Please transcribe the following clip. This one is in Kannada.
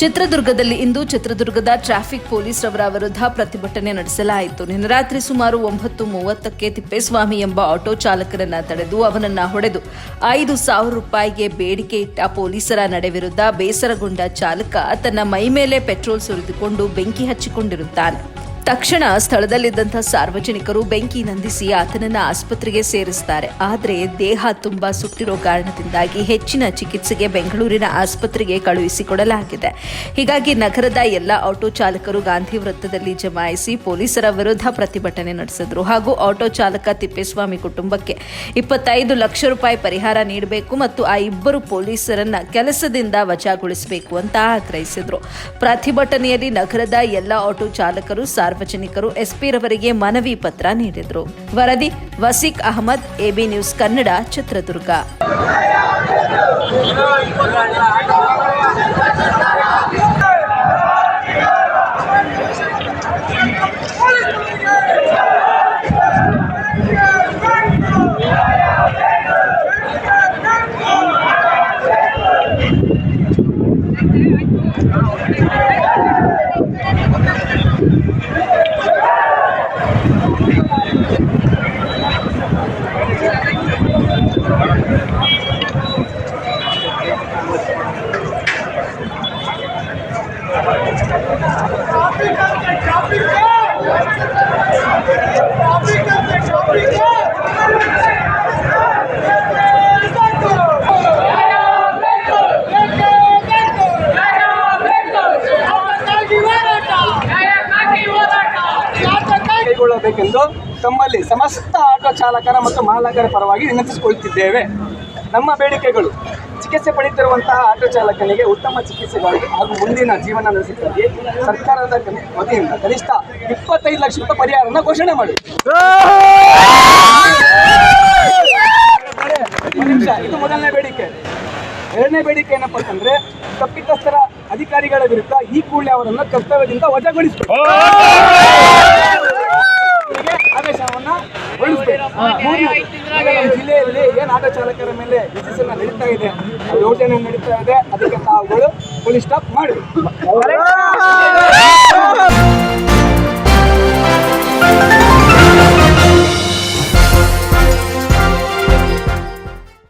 ಚಿತ್ರದುರ್ಗದಲ್ಲಿ ಇಂದು ಚಿತ್ರದುರ್ಗದ ಟ್ರಾಫಿಕ್ ಪೊಲೀಸ್ ರವರ ವಿರುದ್ಧ ಪ್ರತಿಭಟನೆ ನಡೆಸಲಾಯಿತು. ನಿನ್ನೆ ರಾತ್ರಿ ಸುಮಾರು ಒಂಬತ್ತು ಮೂವತ್ತಕ್ಕೆ ತಿಪ್ಪೇಸ್ವಾಮಿ ಎಂಬ ಆಟೋ ಚಾಲಕರನ್ನ ತಡೆದು ಅವನನ್ನ ಹೊಡೆದು ಐದು ಸಾವಿರ ರೂಪಾಯಿಗೆ ಬೇಡಿಕೆ ಇಟ್ಟ ಪೊಲೀಸರ ನಡೆ ವಿರುದ್ಧ ಬೇಸರಗೊಂಡ ಚಾಲಕ ತನ್ನ ಮೈ ಮೇಲೆ ಪೆಟ್ರೋಲ್ ಸುರಿದುಕೊಂಡು ಬೆಂಕಿ ಹಚ್ಚಿಕೊಂಡಿರುತ್ತಾನೆ. ತಕ್ಷಣ ಸ್ಥಳದಲ್ಲಿದ್ದಂಥ ಸಾರ್ವಜನಿಕರು ಬೆಂಕಿ ನಂದಿಸಿ ಆತನನ್ನ ಆಸ್ಪತ್ರೆಗೆ ಸೇರಿಸ್ತಾರೆ. ಆದರೆ ದೇಹ ತುಂಬಾ ಸುಟ್ಟಿರೋ ಕಾರಣದಿಂದಾಗಿ ಹೆಚ್ಚಿನ ಚಿಕಿತ್ಸೆಗೆ ಬೆಂಗಳೂರಿನ ಆಸ್ಪತ್ರೆಗೆ ಕಳುಹಿಸಿಕೊಡಲಾಗಿದೆ. ಹೀಗಾಗಿ ನಗರದ ಎಲ್ಲ ಆಟೋ ಚಾಲಕರು ಗಾಂಧಿ ವೃತ್ತದಲ್ಲಿ ಜಮಾಯಿಸಿ ಪೊಲೀಸರ ವಿರುದ್ಧ ಪ್ರತಿಭಟನೆ ನಡೆಸಿದ್ರು. ಹಾಗೂ ಆಟೋ ಚಾಲಕ ತಿಪ್ಪೇಸ್ವಾಮಿ ಕುಟುಂಬಕ್ಕೆ ಇಪ್ಪತ್ತೈದು ಲಕ್ಷ ರೂಪಾಯಿ ಪರಿಹಾರ ನೀಡಬೇಕು ಮತ್ತು ಆ ಇಬ್ಬರು ಪೊಲೀಸರನ್ನ ಕೆಲಸದಿಂದ ವಜಾಗೊಳಿಸಬೇಕು ಅಂತ ಆಗ್ರಹಿಸಿದ್ರು. ಪ್ರತಿಭಟನೆಯಲ್ಲಿ ನಗರದ ಎಲ್ಲ ಆಟೋ ಚಾಲಕರು ಸಾರ್ವಜನಿಕರು ಎಸ್ಪಿ ರವರಿಗೆ ಮನವಿ ಪತ್ರ ನೀಡಿದ್ರು. ವರದಿ Wasiq Ahmed A B news Kannada Chitradurga. Africa! Africa! Africa! ಕೈಗೊಳ್ಳಬೇಕೆಂದು ತಮ್ಮಲ್ಲಿ ಸಮಸ್ತ ಆಟೋ ಚಾಲಕರ ಮತ್ತು ಮಾಲಕರ ಪರವಾಗಿ ವಿನಂತಿಸಿಕೊಳ್ಳುತ್ತಿದ್ದೇವೆ ನಮ್ಮ ಬೇಡಿಕೆಗಳು, ಚಿಕಿತ್ಸೆ ಪಡೆಯುತ್ತಿರುವಂತಹ ಆಟೋ ಚಾಲಕನಿಗೆ ಉತ್ತಮ ಚಿಕಿತ್ಸೆಗಾಗಿ ಹಾಗೂ ಮುಂದಿನ ಜೀವನ ನಡೆಸಿದ್ದಕ್ಕೆ ಸರ್ಕಾರದ ವತಿಯಿಂದ ಕನಿಷ್ಠ ಇಪ್ಪತ್ತೈದು ಲಕ್ಷ ರೂಪಾಯಿ ಪರಿಹಾರನ ಘೋಷಣೆ ಮಾಡಿ. ಇದು ಮೊದಲನೇ ಬೇಡಿಕೆ. ಎರಡನೇ ಬೇಡಿಕೆ ಏನಪ್ಪ ಅಂತಂದ್ರೆ ತಪ್ಪಿತಸ್ಥರ ಅಧಿಕಾರಿಗಳ ವಿರುದ್ಧ ಈ ಕೂಡಲೇ ಅವರನ್ನು ಕರ್ತವ್ಯದಿಂದ ವಜಾಗೊಳಿಸಬೇಕು. ಜಿಲ್ಲೆಯಲ್ಲಿ ಏನು ಆಟೋ ಚಾಲಕರ ಮೇಲೆ ವಿಧಿಸನ್ನ ನಡೀತಾ ಇದೆ, ಯೋಜನೆ ನಡೀತಾ ಇದೆ, ಅದಕ್ಕೆ ತಾವುಗಳು ಪೊಲೀಸ್ ಸ್ಟಾಪ್ ಮಾಡಿ.